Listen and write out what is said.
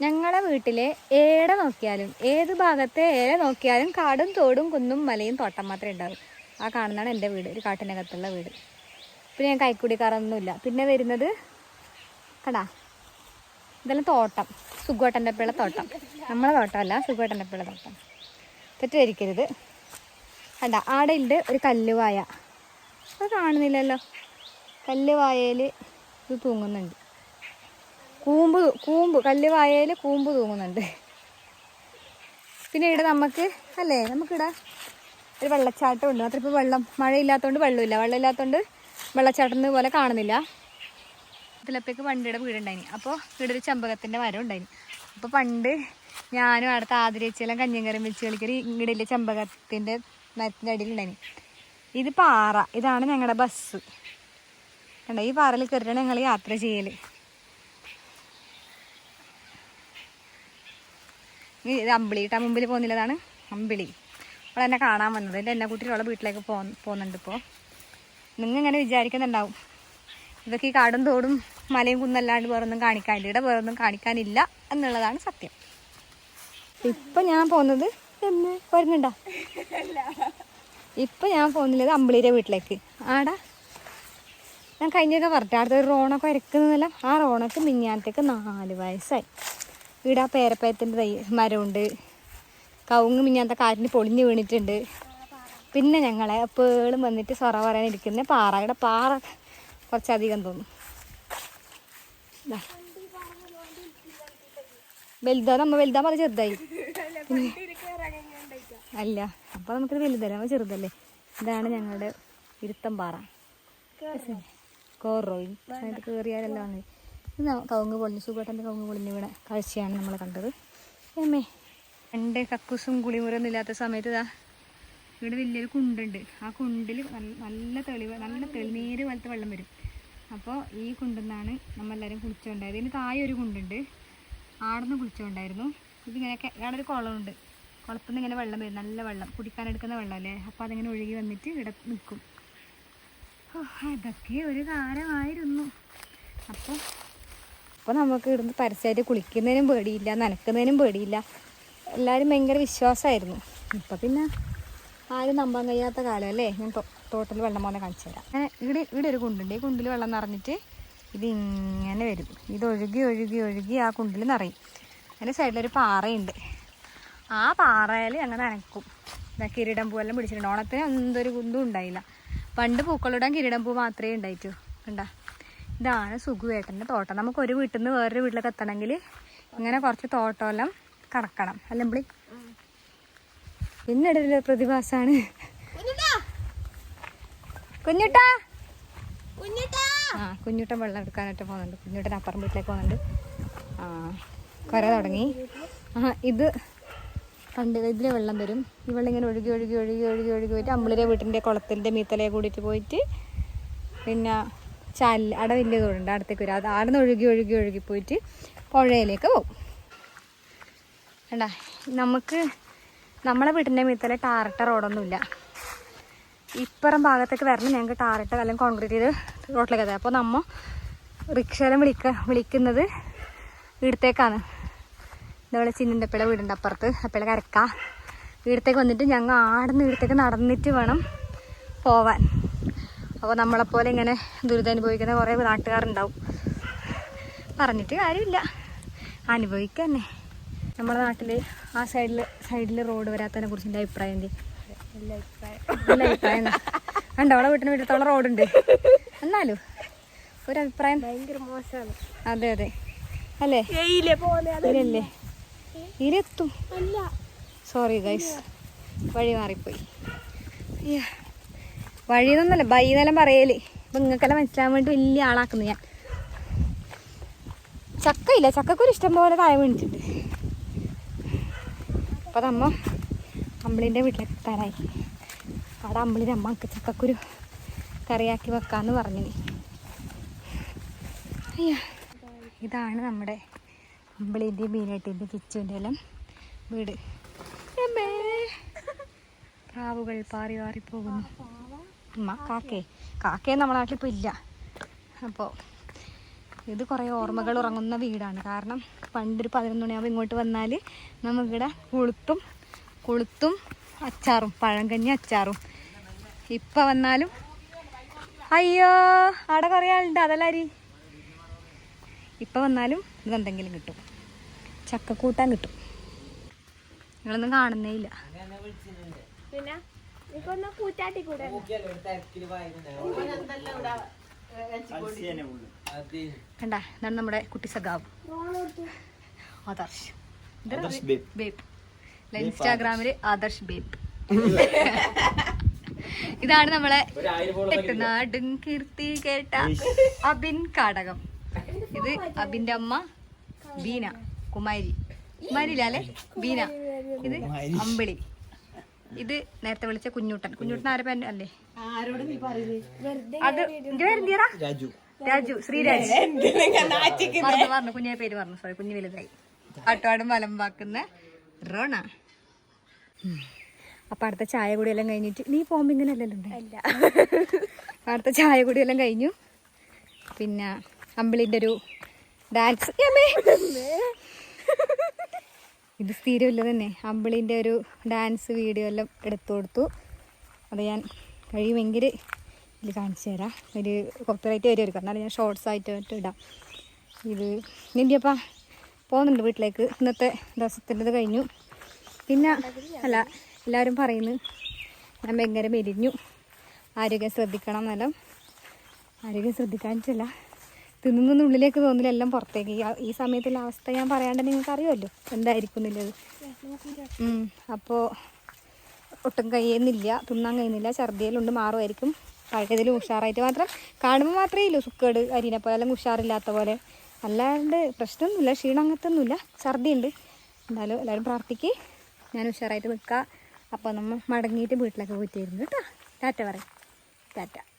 ഞങ്ങളെ വീട്ടിലെ ഏട നോക്കിയാലും ഏത് ഭാഗത്തെ ഏല നോക്കിയാലും കാടും തോടും കുന്നും മലയും തോട്ടം മാത്രമേ ഉണ്ടാവും. ആ കാണുന്നതാണ് എന്റെ വീട് ഒരു കാട്ടിനകത്തുള്ള വീട്. പിന്നെ ഞാൻ കൈക്കുടിക്കാറൊന്നുമില്ല. പിന്നെ വരുന്നത് കടാ. ഇതെല്ലാം തോട്ടം സുഖോട്ടന്റെ പിള്ള തോട്ടം. നമ്മളെ തോട്ടമല്ല സുഖോട്ടന്റെ പിള്ള തോട്ടം തെറ്റിദ്ധരിക്കരുത് കണ്ട ആടെ ഉണ്ട് ഒരു കല്ലുവായ. അത് കാണുന്നില്ലല്ലോ. കല്ലുവായയിൽ ഇത് തൂങ്ങുന്നുണ്ട്. കൂമ്പ് കൂമ്പ് കല്ലുവായയിൽ കൂമ്പ് തൂങ്ങുന്നുണ്ട്. പിന്നെ ഇവിടെ നമുക്ക് അല്ലേ? നമുക്കിവിടെ ഒരു വെള്ളച്ചാട്ടം ഉണ്ട് മാത്രം ഇപ്പോൾ വെള്ളം മഴയില്ലാത്തതുകൊണ്ട് വെള്ളമില്ല. വെള്ളമില്ലാത്തതുകൊണ്ട് വെള്ളച്ചാട്ടം പോലെ കാണുന്നില്ല. ഇതിലപ്പേക്ക് പണ്ടിയുടെ വീടുണ്ടായിനി. അപ്പോൾ ഇവിടെ ഒരു ചെമ്പകത്തിന്റെ മരം ഉണ്ടായിനി അപ്പോൾ പണ്ട് ഞാനും അടുത്ത ആദരിച്ചെല്ലാം കഞ്ഞിങ്കരം വെച്ച് കളിക്കൽ ഇങ്ങടെ ചെമ്പകത്തിന്റെ മരത്തിന്റെ അടിയിലുണ്ടായിനി. ഇത് പാറ. ഇതാണ് ഞങ്ങളുടെ ബസ്. കണ്ടോ? ഈ പാറയിൽ കയറിയാണ് ഞങ്ങൾ യാത്ര ചെയ്യൽ ഇത് അമ്പിളി ഇട്ടാ മുമ്പിൽ പോകുന്നില്ലതാണ് അമ്പിളി. അവൾ എന്നെ കാണാൻ വന്നത്. എന്റെ എന്നെ കൂട്ടിയിട്ട് അവളെ വീട്ടിലേക്ക് പോ പോകുന്നുണ്ട് ഇപ്പോൾ നിങ്ങൾ ഇങ്ങനെ വിചാരിക്കുന്നുണ്ടാവും. ഇതൊക്കെ ഈ കാടും തോടും മലയും കുന്നല്ലാണ്ട് വേറൊന്നും കാണിക്കാനില്ല ഇവിടെ വേറൊന്നും കാണിക്കാനില്ല എന്നുള്ളതാണ് സത്യം. ഇപ്പൊ ഞാൻ പോകുന്നത് എന്ന് വരുന്നുണ്ടോ? ഇപ്പൊ ഞാൻ പോകുന്നില്ലത് അമ്പിളിയുടെ വീട്ടിലേക്ക്. ആടാ. ഞാൻ കഴിഞ്ഞൊക്കെ പറഞ്ഞിട്ട് അടുത്തൊരു റോണൊക്കെ വരക്കുന്നതല്ല ആ റോണൊക്കെ മിഞ്ഞാനത്തേക്ക് നാല് വയസ്സായി. ഇവിടെ ആ പേരപ്പയത്തിന്റെ തൈ മരമുണ്ട് കവുങ്ങ് മിഞ്ഞാത്ത കാറ്റിന് പൊളിഞ്ഞ് വീണിട്ടുണ്ട് പിന്നെ ഞങ്ങളെ പേളും വന്നിട്ട് സൊറ പറയാനിരിക്കുന്ന പാറ ഇവിടെ പാറ കുറച്ചധികം തോന്നും. വലുതാ നമ്മ വലുതാ അത് ചെറുതായി അല്ല അപ്പോൾ നമുക്ക് വലുതല്ല നമ്മൾ ചെറുതല്ലേ ഇതാണ് ഞങ്ങളുടെ ഇരുത്തം പാറ കോറോയി അതിന്റെ കയറിയാലല്ലോ കവുങ്ങ് പൊളിഞ്ഞ്. സുഖേട്ടന്റെ കവുങ്ങ് പൊളിഞ്ഞ് വീണ കാഴ്ചയാണ് നമ്മൾ കണ്ടത്. എമ്മേ എന്റെ കക്കൂസും കുളിമുറൊന്നും ഇല്ലാത്ത സമയത്ത് ഇതാ ഇവിടെ വലിയൊരു കുണ്ടുണ്ട്. ആ കുണ്ടിൽ നല്ല തെളിവ് നല്ല തെളിനീര് പോലത്തെ വെള്ളം വരും. അപ്പോൾ ഈ കുണ്ടിൽ നമ്മളെല്ലാവരും കുളിച്ചുകൊണ്ടായത് ഇതിന് താഴെ ഒരു കുണ്ടുണ്ട്. ആടുന്ന് കുളിച്ചുകൊണ്ടായിരുന്നു ഇതിങ്ങനെയൊക്കെ ഇവിടെ ഒരു കുളമുണ്ട്. കുളത്തിൽ നിന്ന് ഇങ്ങനെ വെള്ളം വരും. നല്ല വെള്ളം കുടിക്കാനെടുക്കുന്ന വെള്ളമല്ലേ? അപ്പോൾ അതിങ്ങനെ ഒഴുകി വന്നിട്ട് ഇവിടെ നിൽക്കും. ഓ അതൊക്കെ ഒരു കാലമായിരുന്നു. അപ്പോൾ അപ്പോൾ നമുക്ക് ഇവിടുന്ന് പരസ്യമായിട്ട് കുളിക്കുന്നതിനും പേടിയില്ല നനക്കുന്നതിനും പേടിയില്ല. എല്ലാവരും ഭയങ്കര വിശ്വാസമായിരുന്നു ഇപ്പം പിന്നെ ആരും നമ്പാൻ കഴിയാത്ത അല്ലേ? ഞാൻ തോട്ടിൽ വെള്ളം പോലെ കാണിച്ചു തരാം. ഇവിടെ ഇവിടെ ഒരു കുണ്ടുണ്ട്. ഈ കുണ്ടിൽ വെള്ളം നിറഞ്ഞിട്ട് ഇത് ഇങ്ങനെ വരും. ഇത് ഒഴുകി ഒഴുകി ഒഴുകി ആ കുണ്ടിൽ നിറയും. അതിന്റെ സൈഡിലൊരു പാറയുണ്ട്. ആ പാറയിൽ അങ്ങനെ നനക്കും ഇതാ കിരീടം പൂവെല്ലാം പിടിച്ചിട്ടുണ്ട്. ഓണത്തിന് എന്തൊരു കുന്തും ഉണ്ടായില്ല. പണ്ട് പൂക്കളിടാൻ കിരീടം പൂ മാത്രമേ ഉണ്ടായിട്ടു. കണ്ടാ? ഇതാണ് സുഖുവേട്ടന്റെ തോട്ടം. നമുക്ക് ഒരു വീട്ടിൽ നിന്ന് വേറൊരു വീട്ടിലേക്ക് എത്തണമെങ്കിൽ ഇങ്ങനെ കുറച്ച് തോട്ടമെല്ലാം കടക്കണം അല്ലമ്പിളി പിന്നീടൊരു പ്രതിഭാസമാണ് കുഞ്ഞുട്ട. ആ കുഞ്ഞുട്ടൻ വെള്ളം എടുക്കാനായിട്ട് പോകുന്നുണ്ട്. കുഞ്ഞുട്ടൻ അപ്പുറം വീട്ടിലേക്ക് പോകുന്നുണ്ട്. ആ കുറെ തുടങ്ങി. ആ ഇത് പണ്ട് ഇതിലെ വെള്ളം വരും ഈ വെള്ളം ഇങ്ങനെ ഒഴുകി ഒഴുകി ഒഴുകി ഒഴുകി ഒഴുകി പോയിട്ട് അമ്പിളിരെ വീട്ടിന്റെ കുളത്തിന്റെ മീത്തലയെ കൂടിയിട്ട് പോയിട്ട് പിന്നെ ചാലിൽ അട വലിയ തോടുണ്ട് അടുത്തേക്ക് വരും. അത് അവിടെ നിന്ന് ഒഴുകി ഒഴുകി ഒഴുകി പോയിട്ട് പുഴയിലേക്ക് പോകും. വേണ്ട നമുക്ക് നമ്മളെ വീട്ടിന്റെ മീത്തലെ ടാറിട്ട റോഡൊന്നുമില്ല. ഇപ്പുറം ഭാഗത്തേക്ക് വരണം ഞങ്ങൾക്ക് ടാറിട്ട അല്ലെങ്കിൽ കോൺക്രീറ്റ് ചെയ്ത് റോഡിലേക്ക് എത്താം അപ്പോൾ നമ്മൾ റിക്ഷയിലും വിളിക്ക വിളിക്കുന്നത് ഇവിടത്തേക്കാണ്. ഇതുപോലെ ചിന്നിന്റെ പിള്ള വീടുണ്ട് അപ്പുറത്ത്. അപ്പിള കരക്ക. ഇവിടത്തേക്ക് വന്നിട്ട് ഞങ്ങൾ ആടുന്ന് ഇവിടത്തേക്ക് നടന്നിട്ട് വേണം പോവാൻ. അപ്പോൾ നമ്മളെപ്പോലെ ഇങ്ങനെ ദുരിതം അനുഭവിക്കുന്ന കുറേ നാട്ടുകാരുണ്ടാവും. പറഞ്ഞിട്ട് കാര്യമില്ല. അനുഭവിക്കുക തന്നെ നമ്മുടെ നാട്ടിൽ ആ സൈഡിൽ സൈഡിൽ റോഡ് വരാത്തതിനെ കുറിച്ച് എന്റെ അഭിപ്രായം എന്ത്? നല്ല അഭിപ്രായം. കണ്ടോ? അവളെ വീട്ടിന് വീട്ടിലത്തോളം റോഡുണ്ട്. എന്നാലും ഒരു അഭിപ്രായം ഭയങ്കര മോശമാണ്. അതെ അതെ. അല്ലേ? അല്ല. സോറി ഗൈസ് വഴി മാറിപ്പോയി. അയ്യ. വഴിന്നൊന്നല്ല ബൈ എന്നെല്ലാം പറയൽ. ഇപ്പൊ നിങ്ങൾക്കെല്ലാം മനസ്സിലാൻ വേണ്ടി വലിയ ആളാക്കുന്നു ഞാൻ. ചക്കയില്ല? ചക്കക്കൊരു ഇഷ്ടം പോലെ താഴെ വീണിട്ടുണ്ട് അപ്പൊ നമ്മ അമ്പിളിന്റെ വീട്ടിലെത്താനായി അവിടെ അമ്പിളിന്റെ അമ്മയ്ക്ക് ചക്കക്കുരു കറിയാക്കി വെക്കാന്ന് പറഞ്ഞു അയ്യാ. ഇതാണ് നമ്മുടെ അമ്പിളിന്റെയും മീനാട്ടിന്റെയും കിച്ചുവിന്റെ എല്ലാം വീട്. പ്രാവുകൾ പാറി പാറി പോകുന്നു അമ്മ കാക്കേ. കാക്കയെ നമ്മളെ നാട്ടിൽ ഇപ്പോൾ ഇല്ല. അപ്പോൾ ഇത് കുറേ ഓർമ്മകൾ ഉറങ്ങുന്ന വീടാണ്. കാരണം പണ്ടൊരു പതിനൊന്ന് മണിയാകുമ്പോൾ ഇങ്ങോട്ട് വന്നാൽ നമുക്കിവിടെ കൊളുത്തും കൊളുത്തും അച്ചാറും പഴങ്കഞ്ഞി അച്ചാറും. ഇപ്പം വന്നാലും അയ്യോ അവിടെ കുറേ ആളുണ്ട്. അതല്ലാരി ഇപ്പം വന്നാലും ഇതെന്തെങ്കിലും കിട്ടും. ചക്കക്കൂട്ടാൻ കിട്ടും. നിങ്ങളൊന്നും കാണുന്നേ ഇല്ല. പിന്നെ? ഇപ്പൊ ഒന്ന് കൂറ്റാട്ടി കൂടെ കണ്ട? ഇതാണ് നമ്മുടെ കുട്ടി സഖാവ്. ആദർശ്. ബേബ്. ഇൻസ്റ്റാഗ്രാമിൽ ആദർശ്. ബേബ്. ഇതാണ് നമ്മളെ നാടും കീർത്തി കേട്ട അബിൻ കാടകം. ഇത് അബിന്റെ അമ്മ ബീന കുമാരി. കുമാരിയില്ല അല്ലേ? ബീന. ഇത് അമ്പിളി. ഇത് നേരത്തെ വിളിച്ച കുഞ്ഞുട്ടൻ. കുഞ്ഞുട്ടൻ. ആരെ പേര് അല്ലേ? അത് എന്റെ രാജു. രാജു ശ്രീരാജ്. പറഞ്ഞു പറഞ്ഞു കുഞ്ഞിന്റെ പേര് പറഞ്ഞു സോറി കുഞ്ഞു വലുതായി. ആട്ടുപാടും വലമ്പാക്കുന്ന റോണ. അപ്പൊ അടുത്ത ചായ കുടിയെല്ലാം കഴിഞ്ഞിട്ട് നീ പോകുമ്പോ ഇങ്ങനെ അല്ലല്ലോ ഉണ്ടേ? അടുത്ത ചായ കുടിയെല്ലാം കഴിഞ്ഞു. പിന്നെ അമ്പിളിന്റെ ഒരു ഡാൻസ് ഇത് സ്ഥിരമില്ല തന്നെ അമ്പിളിന്റെ ഒരു ഡാൻസ് വീഡിയോ എല്ലാം എടുത്തു കൊടുത്തു. അത് ഞാൻ കഴിയുമെങ്കിൽ ഇതിൽ കാണിച്ചു തരാം. ഒരു കോപ്പറേറ്റ് വരും കാരണം അത് ഞാൻ ഷോർട്സ് ആയിട്ട് ഇടാം. ഇത് നിന്റെയപ്പാ പോകുന്നുണ്ട് വീട്ടിലേക്ക്. ഇന്നത്തെ ദിവസത്തിന്റെത് കഴിഞ്ഞു. പിന്നെ അല്ല എല്ലാവരും പറയുന്നു ഞാൻ ഭയങ്കര മെലിഞ്ഞു. ആരോഗ്യം ശ്രദ്ധിക്കണം എന്നെല്ലാം. ആരോഗ്യം ശ്രദ്ധിക്കാനിട്ടില്ല തിന്നുന്ന ഉള്ളിലേക്ക് തോന്നില്ല എല്ലാം പുറത്തേക്ക്. ഈ- സമയത്തുള്ള അവസ്ഥ ഞാൻ പറയാണ്ട് നിങ്ങൾക്ക് അറിയുമല്ലോ എന്തായിരിക്കും എന്നുള്ളത്. അപ്പോൾ ഒട്ടും കഴിയുന്നില്ല തിന്നാൻ കഴിയുന്നില്ല ഛർദിയിലുണ്ട് മാറുമായിരിക്കും. പഴയതിലും ഉഷാറായിട്ട് മാത്രം കാണുമ്പോൾ മാത്രമേ ഇല്ലൂ സുക്കേട് അരിനെ പോലെ അല്ലെങ്കിൽ ഉഷാറില്ലാത്ത പോലെ. അല്ലാണ്ട് പ്രശ്നമൊന്നുമില്ല ക്ഷീണം അങ്ങനത്തെ ഒന്നുമില്ല ഛർദിയുണ്ട്. എന്തായാലും എല്ലാവരും പ്രാർത്ഥിക്ക്. ഞാൻ ഉഷാറായിട്ട് നിൽക്കുക അപ്പോൾ നമ്മൾ മടങ്ങിയിട്ട് വീട്ടിലൊക്കെ പോയിട്ടായിരുന്നു കേട്ടോ. ടാറ്റ പറയും. ടാറ്റ.